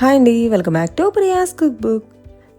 Hi అండి welcome back to Priya's cook book.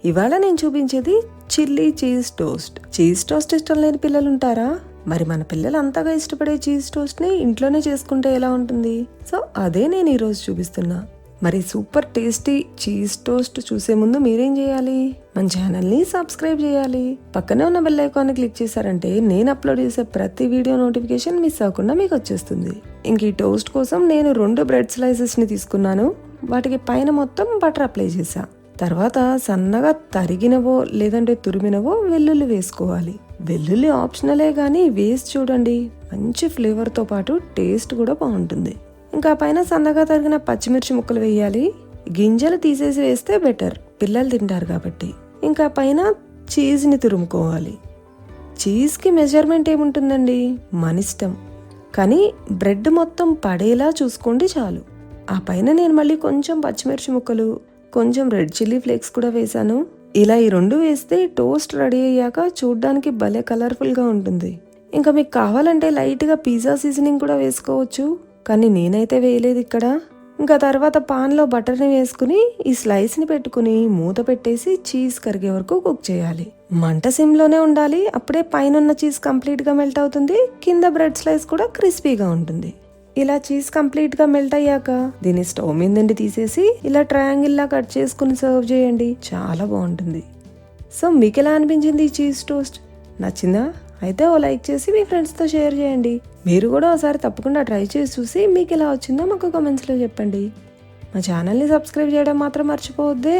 ఇవాళ నేను చూపించేది chilli cheese toast. Cheese toast ఇష్టం లేని పిల్లలు ఉంటారా మరి మన పిల్లలు అంతగా ఇష్టపడే చీజ్ టోస్ట్ని ఇంట్లోనే చేసుకుంటే ఎలా ఉంటుంది? సో అదే నేను ఈరోజు చూపిస్తున్నా. మరి సూపర్ టేస్టీ చీజ్ టోస్ట్ చూసే ముందు మీరేం చేయాలి? మన ఛానల్ని సబ్స్క్రైబ్ చేయాలి. పక్కనే ఉన్న బెల్ ఐకాన్ని క్లిక్ చేశారంటే నేను అప్లోడ్ చేసే ప్రతి వీడియో నోటిఫికేషన్ మిస్ అవ్వకుండా మీకు వచ్చేస్తుంది. ఇంక ఈ టోస్ట్ కోసం నేను రెండు బ్రెడ్ స్లైసెస్ని తీసుకున్నాను. వాటికి పైన మొత్తం బటర్ అప్లై చేసా తర్వాత సన్నగా తరిగినవో లేదంటే తురిమినవో వెల్లుల్లి వేసుకోవాలి. వెల్లుల్లి ఆప్షనలే కానీ వేసి చూడండి. మంచి ఫ్లేవర్తో పాటు టేస్ట్ కూడా బాగుంటుంది. ఇంకా పైన సన్నగా తరిగిన పచ్చిమిర్చి ముక్కలు వేయాలి. గింజలు తీసేసి వేస్తే బెటర్. పిల్లలు తింటారు కాబట్టి. ఇంకా పైన చీజ్ని తురుముకోవాలి. చీజ్కి మెజర్మెంట్ ఏముంటుందండి? మన ఇష్టం కానీ బ్రెడ్ మొత్తం పడేలా చూసుకోండి చాలు. ఆ పైన నేను మళ్ళీ కొంచెం పచ్చిమిర్చి ముక్కలు కొంచెం రెడ్ చిల్లీ ఫ్లేక్స్ కూడా వేశాను. ఇలా ఈ రెండు వేస్తే టోస్ట్ రెడీ అయ్యాక చూడ్డానికి భలే కలర్ఫుల్గా ఉంటుంది. ఇంకా మీకు కావాలంటే లైట్గా పిజ్జా సీజనింగ్ కూడా వేసుకోవచ్చు. కానీ నేనైతే వేయలేదు ఇక్కడ. ఇంకా తర్వాత పాన్లో బటర్ని వేసుకుని ఈ స్లైస్ని పెట్టుకుని మూత పెట్టేసి చీజ్ కరిగే వరకు కుక్ చేయాలి. మంట సిమ్లోనే ఉండాలి. అప్పుడే పైన చీజ్ కంప్లీట్గా మెల్ట్ అవుతుంది. కింద బ్రెడ్ స్లైస్ కూడా క్రిస్పీగా ఉంటుంది. ఇలా చీజ్ కంప్లీట్గా మెల్ట్ అయ్యాక దీన్ని స్టవ్ మీద నుండి తీసేసి ఇలా ట్రయాంగిల్ లా కట్ చేసుకుని సర్వ్ చేయండి. చాలా బాగుంటుంది. సో మీకు ఎలా అనిపించింది ఈ చీజ్ టోస్ట్ నచ్చిందా? అయితే ఓ లైక్ చేసి మీ ఫ్రెండ్స్తో షేర్ చేయండి. మీరు కూడా ఒకసారి తప్పకుండా ట్రై చేసి చూసి మీకు ఎలా వచ్చిందో మాకు కామెంట్స్లో చెప్పండి. మా ఛానల్ని సబ్స్క్రైబ్ చేయడం మాత్రం మర్చిపోవద్దే.